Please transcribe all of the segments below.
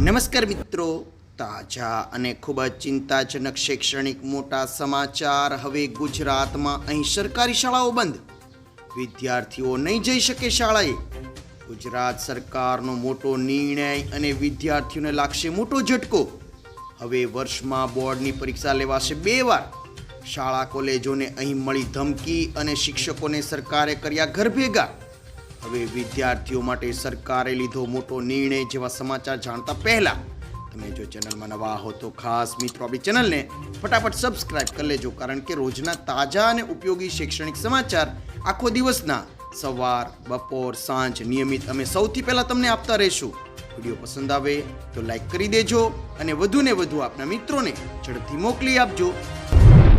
નમસ્કાર મિત્રો. તાજા અને ખૂબ જ ચિંતાજનક શૈક્ષણિક મોટા સમાચાર હવે ગુજરાતમાં અહીં સરકારી શાળાઓ બંધ. વિદ્યાર્થીઓ નહીં જઈ શકે શાળાએ. ગુજરાત સરકારનો મોટો નિર્ણય અને વિદ્યાર્થીઓને લાગશે મોટો ઝટકો. હવે વર્ષમાં બોર્ડની પરીક્ષા લેવાશે બે વાર. શાળા કોલેજોને અહીં મળી ધમકી અને શિક્ષકોને સરકારે કર્યા ઘર ભેગા. હવે વિદ્યાર્થીઓ માટે સરકારે લીધો મોટો નિર્ણય જેવા સમાચાર જાણતા પહેલા તમે જો ચેનલમાં નવા હો તો ખાસ મિત્રો આપણી ચેનલને ફટાફટ સબસ્ક્રાઇબ કરી લેજો, કારણ કે રોજના તાજા અને ઉપયોગી શૈક્ષણિક સમાચાર આખો દિવસના સવાર, બપોર, સાંજ નિયમિત અમે સૌથી પહેલા તમને આપતા રહીશું. વીડિયો પસંદ આવે તો લાઈક કરી દેજો અને વધુને વધુ આપના મિત્રોને ઝડપથી મોકલી આપજો.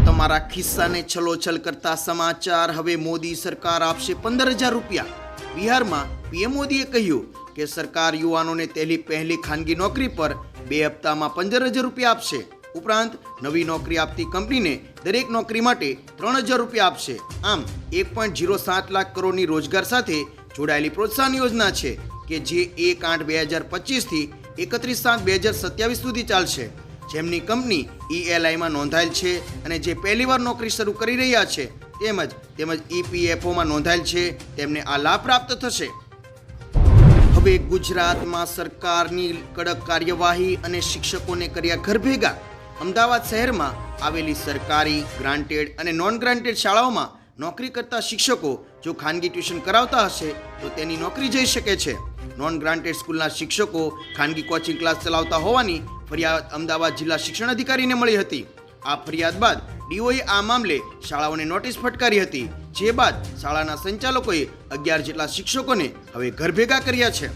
તમારા ખિસ્સાને છલોછલ કરતા સમાચાર હવે મોદી સરકાર આપશે પંદર હજાર રૂપિયા. બિહારમાં પીએમ મોદીએ કહ્યું કે સરકાર યુવાનોને તેલી પહેલી ખાનગી નોકરી પર બે હપ્તામાં પંદર હજાર રૂપિયા આપશે. ઉપરાંત નવી નોકરી આપતી કંપનીને દરેક નોકરી માટે ત્રણ હજાર રૂપિયા આપશે. આમ એક પોઈન્ટ જીરો સાત લાખ કરોડની રોજગાર સાથે જોડાયેલી પ્રોત્સાહન યોજના છે કે જે એક આઠ બે હજાર પચીસથી એકત્રીસ સાત બે હજાર સત્યાવીસ સુધી ચાલશે. જેમની કંપની ઈએલઆઈમાં નોંધાયેલ છે અને જે પહેલીવાર નોકરી શરૂ કરી રહ્યા છે તેમજ તેમજ ઈપીએફઓમાં નોંધાયેલ છે, તેમને આ લાભ પ્રાપ્ત થશે. હવે ગુજરાતમાં સરકારની કડક કાર્યવાહી અને શિક્ષકોને કર્યા ઘર ભેગા. અમદાવાદ શહેરમાં આવેલી સરકારી, ગ્રાન્ટેડ અને નોન ગ્રાન્ટેડ શાળાઓમાં નોકરી કરતા શિક્ષકો જો ખાનગી ટ્યુશન કરાવતા હશે, તો તેની નોકરી જઈ શકે છે. નોન ગ્રાન્ટેડ સ્કૂલના શિક્ષકો ખાનગી કોચિંગ ક્લાસ ચલાવતા હોવાની ફરિયાદ અમદાવાદ જિલ્લા શિક્ષણ અધિકારીને મળી હતી. આ ફરિયાદ બાદ ડીઓએ આ મામલે શાળાઓને નોટિસ ફટકારી હતી. જે બાદ શાળાના સંચાલકોએ અગિયાર જેટલા શિક્ષકોને હવે ઘર ભેગા કર્યા છે.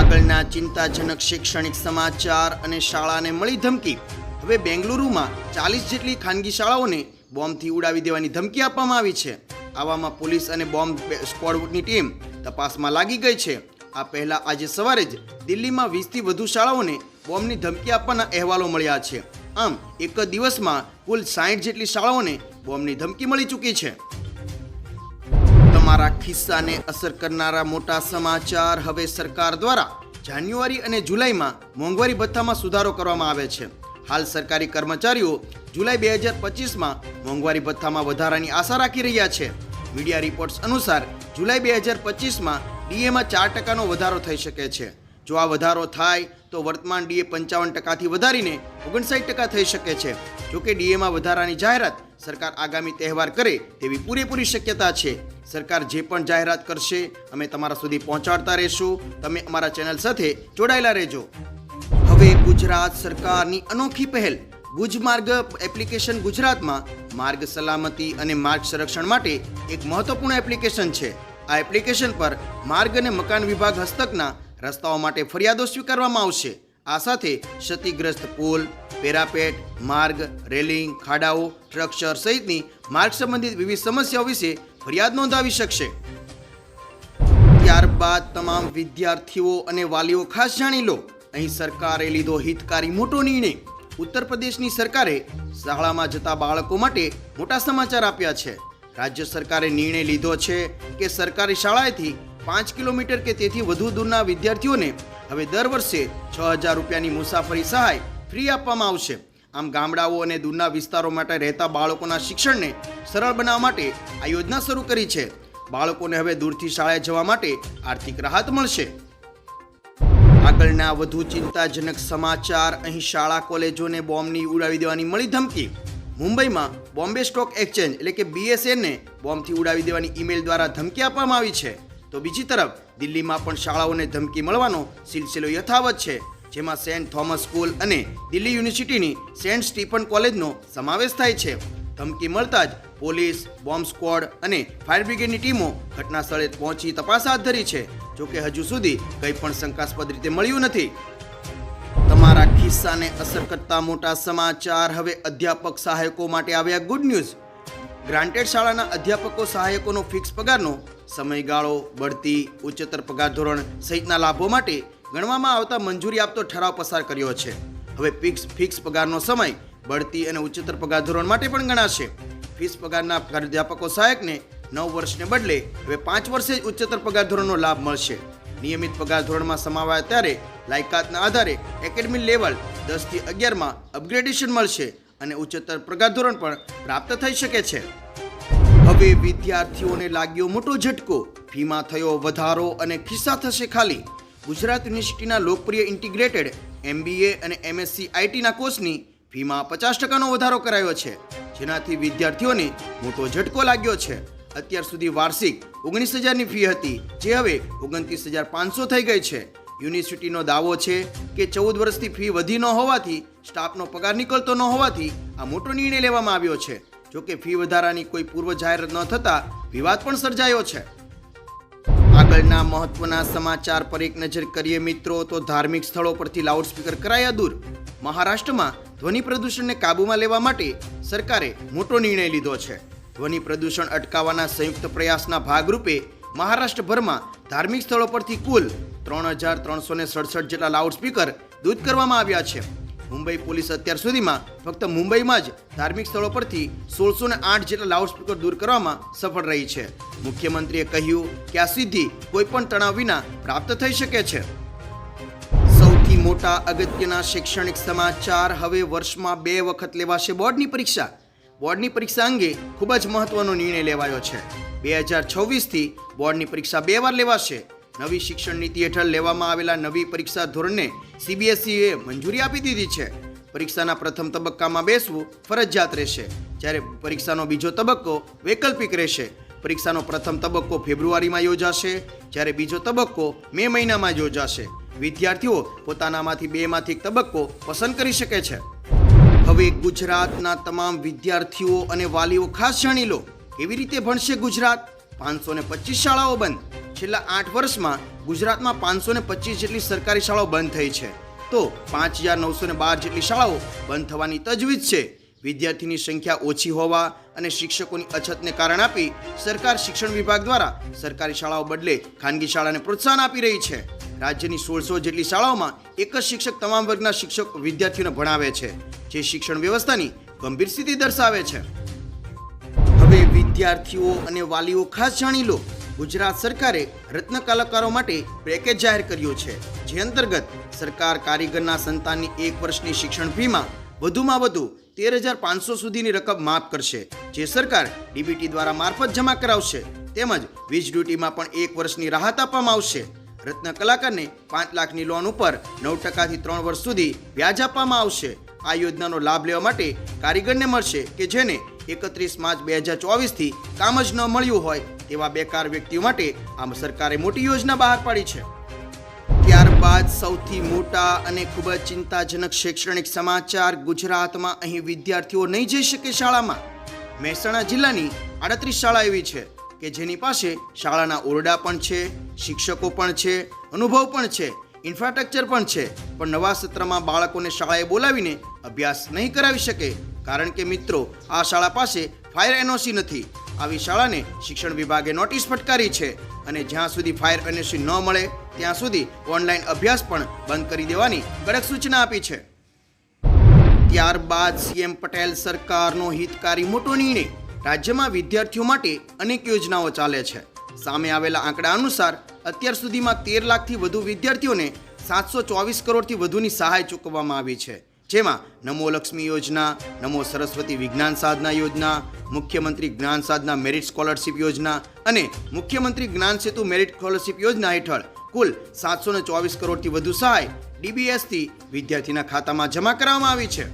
આગળના ચિંતાજનક શૈક્ષણિક સમાચાર અને શાળાને મળી ધમકી. હવે બેંગલુરુમાં ચાલીસ જેટલી ખાનગી શાળાઓને બોમ્બથી ઉડાવી દેવાની ધમકી આપવામાં આવી છે. આવામાં પોલીસ અને બોમ્બ સ્ક્વોડની ટીમ તપાસમાં લાગી ગઈ છે. આ પહેલા આજે સવારે જ દિલ્હીમાં વીસથી વધુ શાળાઓને બોમ્બની ધમકી આપવાના અહેવાલો મળ્યા છે. આમ, એક જ દિવસમાં કુલ સાઠ જેટલી શાળાઓને બોમ્બની ધમકી મળી ચૂકી છે. તમારા ખિસ્સાને અસર કરનારા મોટા સમાચાર હવે સરકાર દ્વારા જાન્યુઆરી અને જુલાઈમાં મોંઘવારી ભથ્થામાં સુધારો કરવામાં આવે છે. હાલ સરકારી કર્મચારીઓ જુલાઈ બે હજાર પચીસમાં મોંઘવારી ભથ્થામાં વધારાની આશા રાખી રહ્યા છે. મીડિયા રિપોર્ટ્સ અનુસાર જુલાઈ બે હજાર પચીસમાં ડીએમાં ચાર ટકાનો વધારો થઈ શકે છે. જો આ વધારો થાય તો વર્તમાન ડીએ પંચાવન ટકાથી વધારીને ઓગણસાઠ ટકા થઈ શકે છે. જોકે ડીએમાં વધારાની જાહેરાત સરકાર આગામી તહેવાર કરે તેવી પૂરેપૂરી શક્યતા છે. સરકાર જે પણ જાહેરાત કરશે, અમે તમારા સુધી પહોંચાડતા રહેશું. તમે અમારા ચેનલ સાથે જોડાયેલા રહેજો. હવે ગુજરાત સરકારની અનોખી પહેલ. ગુજમાર્ગ એપ્લિકેશન ગુજરાતમાં માર્ગ સલામતી અને માર્ગ સંરક્ષણ માટે એક મહત્વપૂર્ણ એપ્લિકેશન છે. આ એપ્લિકેશન પર માર્ગ અને મકાન વિભાગ હસ્તકના રસ્તાઓ માટે ફરિયાદો સ્વીકારવામાં આવશે. આ સાથે ક્ષતિગ્રસ્ત પુલ, પેરાપેટ, માર્ગ, રેલિંગ, ખાડાઓ સ્ટ્રક્ચર સહિતની માર્ગ સંબંધિત વિવિધ સમસ્યાઓ વિશે ફરિયાદ નોંધાવી શકશે. ત્યારબાદ તમામ વિદ્યાર્થીઓ અને વાલીઓ ખાસ જાણી લો. અહીં સરકારે લીધો હિતકારી મોટો નિર્ણય. ઉત્તર પ્રદેશની સરકારે શાળામાં જતા બાળકો માટે મોટા સમાચાર આપ્યા છે. રાજ્ય સરકારે નિર્ણય લીધો છે કે સરકારી શાળાએથી પાંચ કિલોમીટર કે તેથી વધુ દૂરના વિદ્યાર્થીઓને હવે દર વર્ષે છ હજાર રૂપિયાની મુસાફરી સહાય ફ્રી આપવામાં આવશે. આમ ગામડાઓ અને દૂરના વિસ્તારો માટે રહેતા બાળકોના શિક્ષણને સરળ બનાવવા માટે આ યોજના શરૂ કરી છે. બાળકોને હવે દૂરથી શાળાએ જવા માટે આર્થિક રાહત મળશે. આગળના વધુ ચિંતાજનક સમાચાર, અહીં શાળા, કોલેજોને બોમ્બની ઉડાવી દેવાની મળી ધમકી. મુંબઈમાં બોમ્બે સ્ટોક એક્સચેન્જ એટલે કે બીએસએનને બોમ્બથી ઉડાવી દેવાની ઈમેલ દ્વારા ધમકી આપવામાં આવી છે. તો બીજી તરફ, દિલ્હીમાં પણ શાળાઓને ધમકી મળવાનો સિલસિલો યથાવત છે, જેમાં સેન્ટ થોમસ સ્કૂલ અને દિલ્હી યુનિવર્સિટીની સેન્ટ સ્ટીફન કોલેજનો સમાવેશ થાય છે. ધમકી મળતા જ પોલીસ, બોમ્બ સ્ક્વોડ અને ફાયર બ્રિગેડની ટીમો ઘટના સ્થળે પહોંચી તપાસ હાથ ધરી છે. જોકે હજુ સુધી કંઈ પણ શંકાસ્પદ રીતે મળ્યું નથી. તમારા ખિસ્સાને અસર કરતા મોટા સમાચાર હવે અધ્યાપક સહાયકો માટે આવ્યા ગુડ ન્યૂઝ. ગ્રાન્ટેડ શાળાના અધ્યાપકો સહાયકોનો ફિક્સ પગારનો સમયગાળો, બઢતી, ઉચ્ચતર પગાર ધોરણ સહિતના લાભો માટે ગણવામાં આવતા મંજૂરી આપતો ઠરાવ પસાર કર્યો છે. હવે ફિક્સ ફિક્સ પગારનો સમય બઢતી અને ઉચ્ચતર પગાર ધોરણ માટે પણ ગણાશે. ફિક્સ પગારના પ્રાધ્યાપકો સહાયકને નવ વર્ષને બદલે હવે પાંચ વર્ષે જ ઉચ્ચતર પગાર ધોરણનો લાભ મળશે. નિયમિત પગાર ધોરણમાં સમાવાય ત્યારે લાયકાતના આધારે એકેડમી લેવલ દસથી અગિયારમાં અપગ્રેડેશન મળશે અને ઉચ્ચતર પગાર ધોરણ પણ પ્રાપ્ત થઈ શકે છે. હવે વિદ્યાર્થીઓને લાગ્યો મોટો ઝટકો. ફીમાં થયો વધારો અને ખિસ્સા થશે ખાલી. ગુજરાત યુનિવર્સિટીના લોકપ્રિય ઇન્ટિગ્રેટેડ એમબીએ અને એમએસસી આઈટીના કોર્સની ફીમાં પચાસ ટકાનો વધારો કરાયો છે, જેનાથી વિદ્યાર્થીઓને મોટો ઝટકો લાગ્યો છે. અત્યાર સુધી વાર્ષિક ઓગણીસ હજારની ફી હતી, જે હવે ઓગણત્રીસ હજાર પાંચસો થઈ ગઈ છે. યુનિવર્સિટીનો દાવો છે કે ચૌદ વર્ષથી ફી વધી ન હોવાથી, સ્ટાફનો પગાર નીકળતો ન હોવાથી આ મોટો નિર્ણય લેવામાં આવ્યો છે. જોકે ફી વધારાની કોઈ પૂર્વ જાહેરાત ન થતા વિવાદ પણ સર્જાયો છે. આગળના મહત્વના સમાચાર પર એક નજર કરીએ મિત્રો, તો ધાર્મિક સ્થળો પરથી લાઉડસ્પીકર કરાયા દૂર. મહારાષ્ટ્રમાં ધ્વનિ પ્રદૂષણને કાબૂમાં લેવા માટે સરકારે મોટો નિર્ણય લીધો છે. ધ્વનિ પ્રદૂષણ અટકાવવાના સંયુક્ત પ્રયાસના ભાગરૂપે મહારાષ્ટ્રભરમાં ધાર્મિક સ્થળો પરથી કુલ ત્રણ હજાર ત્રણસો ને સડસઠ જેટલા લાઉડસ્પીકર દૂર કરવામાં આવ્યા છે. મુંબઈ પોલીસ અત્યાર સુધીમાં ફક્ત મુંબઈમાં જ ધાર્મિક સ્થળો પરથી સોળસો ને આઠ જેટલા લાઉડસ્પીકર દૂર કરવામાં સફળ રહી છે. મુખ્યમંત્રીએ કહ્યું કે આ સિદ્ધિ કોઈ પણ તણાવ વિના પ્રાપ્ત થઈ શકે છે. સૌથી મોટા અગત્યના શૈક્ષણિક સમાચાર હવે વર્ષમાં બે વખત લેવાશે બોર્ડની પરીક્ષા. બોર્ડની પરીક્ષા અંગે ખૂબ જ મહત્વનો નિર્ણય લેવાયો છે. બે હજાર છવ્વીસથી બોર્ડની પરીક્ષા બે વાર લેવાશે. નવી શિક્ષણ નીતિ હેઠળ લેવામાં આવેલા નવી પરીક્ષા ધોરણને સીબીએસઈએ મંજૂરી આપી દીધી છે. પરીક્ષાના પ્રથમ તબક્કામાં બેસવું ફરજિયાત રહેશે. જ્યારે પરીક્ષાનો બીજો તબક્કો વૈકલ્પિક રહેશે. પરીક્ષાનો પ્રથમ તબક્કો ફેબ્રુઆરીમાં યોજાશે, જ્યારે બીજો તબક્કો મે મહિનામાં યોજાશે. વિદ્યાર્થીઓ પોતાનામાંથી બેમાંથી તબક્કો પસંદ કરી શકે છે. હવે ગુજરાતના તમામ વિદ્યાર્થીઓ અને વાલીઓ ખાસ જાણી લો, કેવી રીતે ભણશે ગુજરાત? પાંચસો ને પચીસ શાળાઓ બંધ. છેલ્લા આઠ વર્ષમાં ગુજરાતમાં પાંચસો ને પચીસ જેટલી સરકારી શાળાઓ બંધ થઈ છે. તો પાંચ હજાર નવસો ને બાર જેટલી શાળાઓ બંધ થવાની તજવીજ છે. વિદ્યાર્થીની સંખ્યા ઓછી હોવા અને શિક્ષકોની અછતને કારણ આપી સરકાર શિક્ષણ વિભાગ દ્વારા સરકારી શાળાઓ બદલે ખાનગી શાળાને પ્રોત્સાહન આપી રહી છે. રાજ્યની સોળસો જેટલી શાળાઓમાં એક જ શિક્ષક તમામ વર્ગના શિક્ષક વિદ્યાર્થીઓને ભણાવે છે, જે શિક્ષણ વ્યવસ્થાની ગંભીર સ્થિતિ દર્શાવે છે. હવે વિદ્યાર્થીઓ અને વાલીઓ ખાસ જાણી લો. ગુજરાત સરકારે રત્ન કલાકારો માટે પેકેજ જાહેર કર્યું છે, જે અંતર્ગત સરકાર કારીગરના સંતાનની એક વર્ષની શિક્ષણ ફીમાં વધુમાં વધુ તેર હજાર પાંચસો સુધીની રકમ માફ કરશે, જે સરકાર ડીબીટી દ્વારા મારફત જમા કરાવશે. તેમજ વીજ ડ્યુટીમાં પણ એક વર્ષની રાહત આપવામાં આવશે. રત્ન કલાકારને પાંચ લાખની લોન ઉપર નવ ટકાથી ત્રણ વર્ષ સુધી વ્યાજ આપવામાં આવશે. આ યોજનાનો લાભ લેવા માટે કારીગરને મળશે કે જેને એકત્રીસ માર્ચ બે હજાર ચોવીસથી કામ જ ન મળ્યું હોય તેવા બેકાર વ્યક્તિઓ માટે આમ સરકારે મોટી યોજના બહાર પાડી છે. ત્યારબાદ સૌથી મોટા અને ખૂબ જ ચિંતાજનક શૈક્ષણિક સમાચાર ગુજરાતમાં અહીં વિદ્યાર્થીઓ નહીં જઈ શકે શાળામાં. મહેસાણા જિલ્લાની આડત્રીસ શાળા એવી છે કે જેની પાસે શાળાના ઓરડા પણ છે, શિક્ષકો પણ છે, અનુભવ પણ છે, ઇન્ફ્રાસ્ટ્રક્ચર પણ છે, પણ નવા સત્રમાં બાળકોને શાળાએ બોલાવીને અભ્યાસ નહીં કરાવી શકે. કારણ કે મિત્રો, આ શાળા પાસે ફાયર એનઓસી નથી. આવી શાળાને શિક્ષણ વિભાગે નોટિસ ફટકારી છે અને જ્યાં સુધી ફાયર એનઓસી ન મળે, ત્યાં સુધી ઓનલાઈન અભ્યાસ પણ બંધ કરી દેવાની કડક સૂચના આપી છે. ત્યારબાદ સીએમ પટેલ સરકારનો હિતકારી મોટો નિર્ણય. રાજ્યમાં વિદ્યાર્થીઓ માટે અનેક યોજનાઓ ચાલે છે. સામે આવેલા આંકડા અનુસાર, અત્યાર સુધીમાં તેર લાખથી વધુ વિદ્યાર્થીઓને સાતસો ચોવીસ કરોડથી વધુની સહાય ચૂકવવામાં આવી છે. જેમાં નમો લક્ષ્મી યોજના, નમો સરસ્વતી વિજ્ઞાન સાધના યોજના, મુખ્યમંત્રી જ્ઞાન સાધના મેરિટ સ્કોલરશિપ યોજના અને મુખ્યમંત્રી જ્ઞાન સેતુ મેરિટ સ્કોલરશિપ યોજના હેઠળ કુલ સાતસો ચોવીસ કરોડથી વધુ સહાય ડીબીએસથી વિદ્યાર્થીના ખાતામાં જમા કરાવવામાં આવી છે.